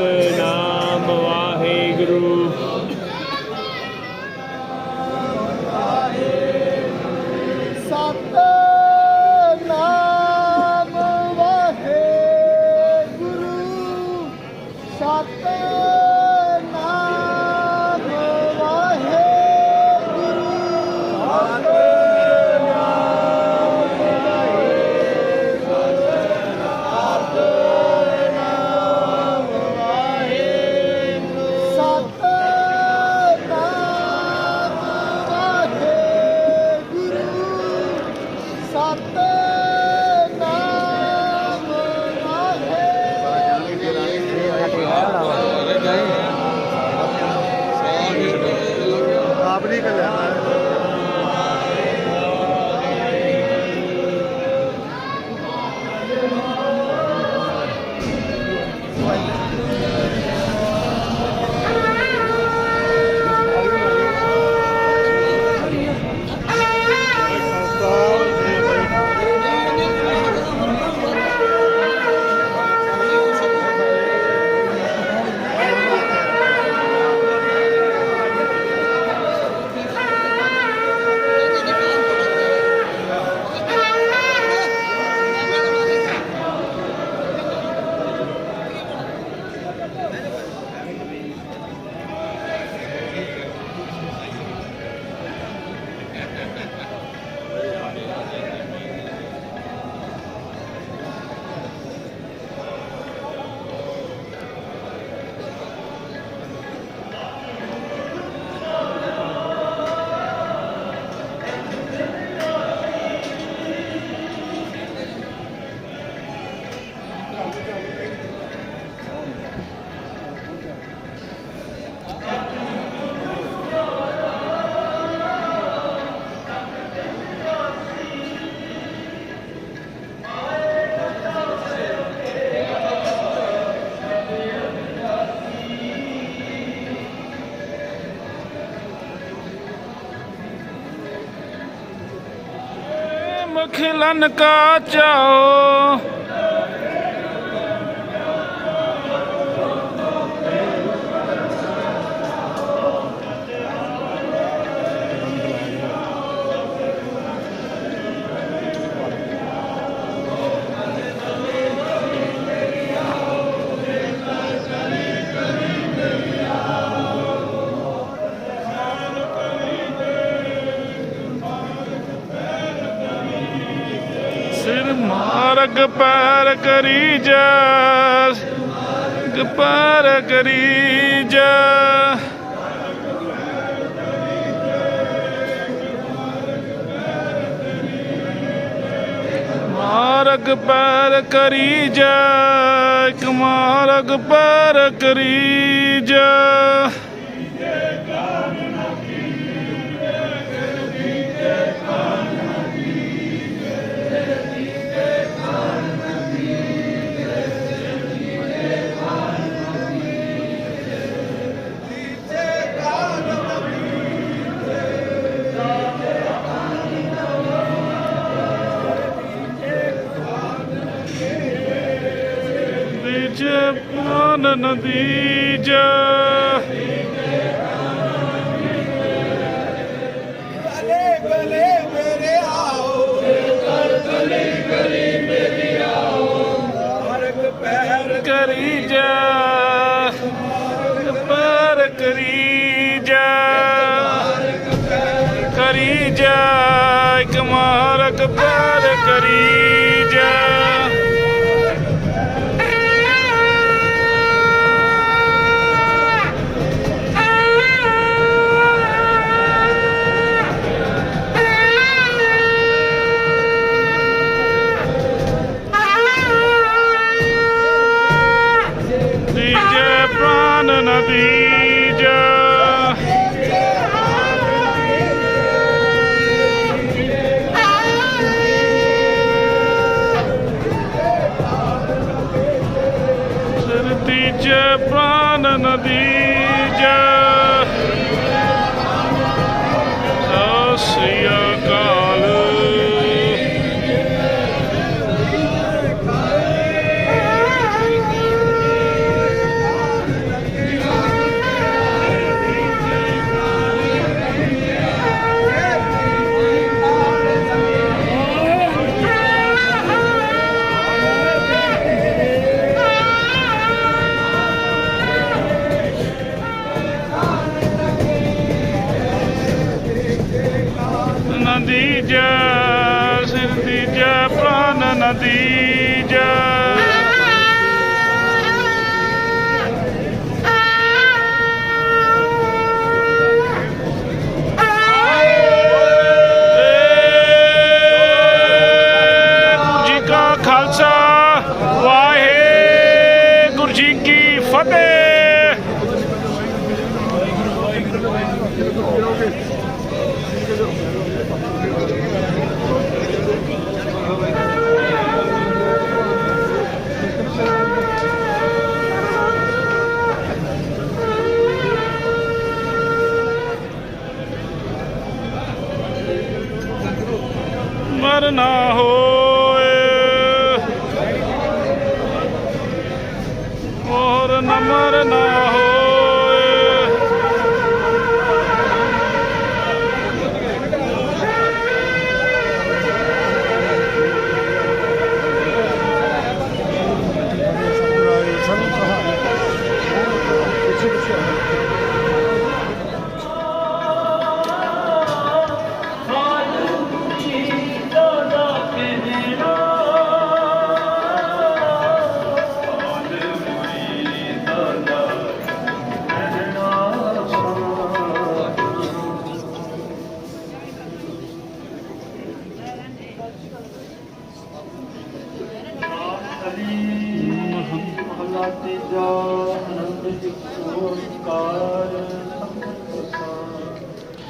ਸਤਨਾਮ ਵਾਹਿਗੁਰੂ। ਮਖਲਨ ਕਾ ਚਾਓ। ਮਾਰਗ ਪੈਰ ਕਰੀ ਜਾ ਪੈਰ ਕਰੀ ਜਾ ਮਾਰਗ ਪੈਰ ਕਰੀ ਜਾ ਇੱਕ ਮਾਰਗ ਪੈਰ ਕਰੀ ਜਾ ਵਿੱਚ ਕਾਨ ਨਦੀਜ ਕਰੀ ਜਾ ਪਰ ਕਰੀ ਜਾ। ਕਰੀ ਜਾ ਕਮਾਰਕ ਪਰ ਕਰੀ ਜਾ। see. ਨਦੀ ਜਾ ਸਿਰ ਤੀਜੇ ਪ੍ਰਾਨ ਨਦੀ ਜਾ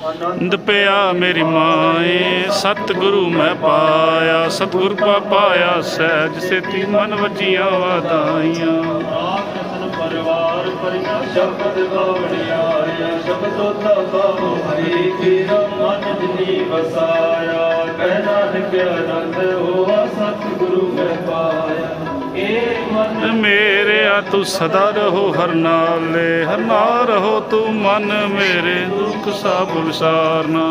ਨੰਦ ਪਿਆ ਮੇਰੀ ਮਾਏ, ਸਤਿਗੁਰੂ ਮੈਂ ਪਾਇਆ, ਸਤਿਗੁਰ ਪਾ ਪਾਇਆ ਸਹਿਜ ਸੇਤੀ ਮਨ ਵਜੀਆਂ ਵਾਦਾਈਆਂ ਰਤਨ ਪਰਿਵਾਰ ਪਰਿਆ ਸ਼ਬਦ ਗਾਵਣਿਆ ਸ਼ਬਦੋ ਤਬਾਉ ਹਰੀ ਕੀਰ ਮਨ ਜਿਨੀ ਵਸਾਇਆ ਕਹਿ ਨਾਨਕ ਆਨੰਦ ਹੋਆ ਸਤਿਗੁਰੂ ਮੈਂ ਪਾਇਆ ਏ ਮਨ ਮੇਰੇ ਤੂੰ ਸਦਾ ਰਹੋ ਹਰ ਨਾਲੇ, ਹਰ ਨਾ ਰਹੋ ਤੂੰ ਮਨ ਮੇਰੇ, ਦੁੱਖ ਸਭ ਵਿਸਾਰਨਾ।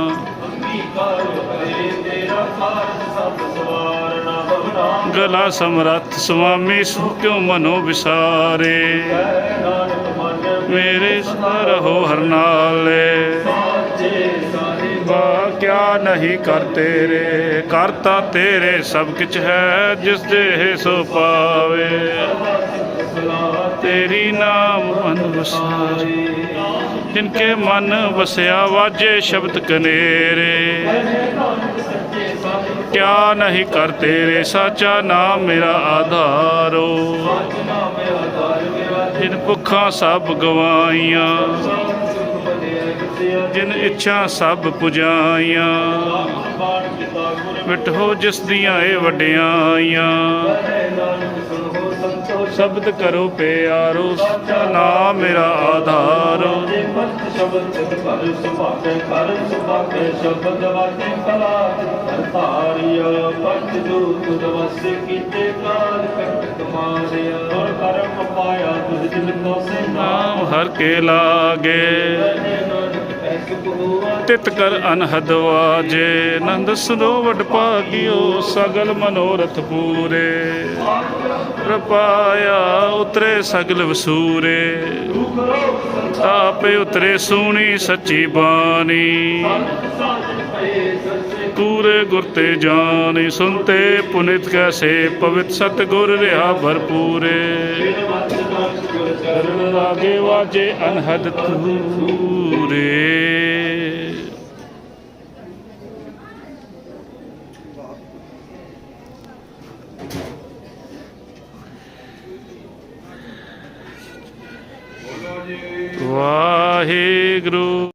ਗਲਾ ਸਮਰੱਥ ਸੁਆਮੀ ਸੁ ਕਿਉ ਮਨੋ ਵਿਸਾਰੇ? ਮੇਰੇ ਸਦਾ ਰਹੋ ਹਰ ਨਾਲੇ। ਸਾਚੇ ਵਾ ਕਿਆ ਨਹੀਂ ਕਰ ਤੇਰੇ ਕਰਤਾ ਤੇਰੇ ਸਭ ਕਿਛ ਹੈ, ਜਿਸ ਦੇ ਸੋ ਪਾਵੇ। ਤੇਰੀ ਨਾਮ ਮਨ ਵਸਾਰੇ ਜਿਨਕੇ ਮਨ ਵਸਿਆ ਵਾਜੇ ਸ਼ਬਦ ਕਨੇਰੇ। ਕਿਆ ਨਹੀਂ ਕਰ ਤੇਰੇ ਸਾਚਾ ਨਾਮ ਮੇਰਾ ਆਧਾਰੋ। ਜਿਨ ਭੁੱਖਾਂ ਸਭ ਗਵਾਈਆਂ। ਜਿਨ ਇੱਛਾ ਸਭ ਪੁਜਾਈਆਂ। ਮਿਟੋ ਜਿਸ ਦੀਆਂ ਇਹ ਵਡਿਆਈਆਂ ਸ਼ਬਦ ਕਰੋ ਪਿਆਰੋ ਸੱਚਾ ਨਾਮ ਮੇਰਾ ਆਧਾਰੋ। ਸ਼ਬਦ ਕਰ ਸੁਭਾਗੇ ਕਰ ਸੁਭਾਗੇ ਸ਼ਬਦ ਵਾਤੇ ਕਲਾ ਧਾਰਿਆ ਪੰਜ ਦੂਤ ਦਵਸ ਕੀਤੇ ਕਾਲ ਕੰਟ ਮਾਰਿਆ ਔਰ ਕਰਮ ਪਾਇਆ ਤੁਝ ਜਿਨ ਕੋ ਸੇ ਨਾਮ ਹਰ ਕੇ ਲਾਗੇ। ਤਿਤ ਕਰ ਅਨਹਦ ਵਾਜੇ, ਨੰਦ ਸੁਨੋ ਵਡ ਭਾਗਿਓ, ਸਗਲ ਮਨੋਰਥ ਪੂਰੇ। ਪ੍ਰਪਾਇਆ ਉਤਰੇ ਸਗਲ ਵਸੂਰੇ। ਆਪੇ ਉਤਰੇ ਸੋਹਣੀ ਸੱਚੀ ਬਾਣੀ। ਪੂਰੇ ਗੁਰ ਤੇ ਜਾਣੀ ਸੁਨਤੇ ਪੁਨਿਤ ਕੈਸੇ ਪਵਿੱਤ ਸਤਗੁਰ ਰਿਹਾ ਭਰਪੂਰੇ। ਬਿਨ ਮਤ ਲਾਗੇ ਵਾਜੇ ਅਨਹਦ ਤੂਰੇ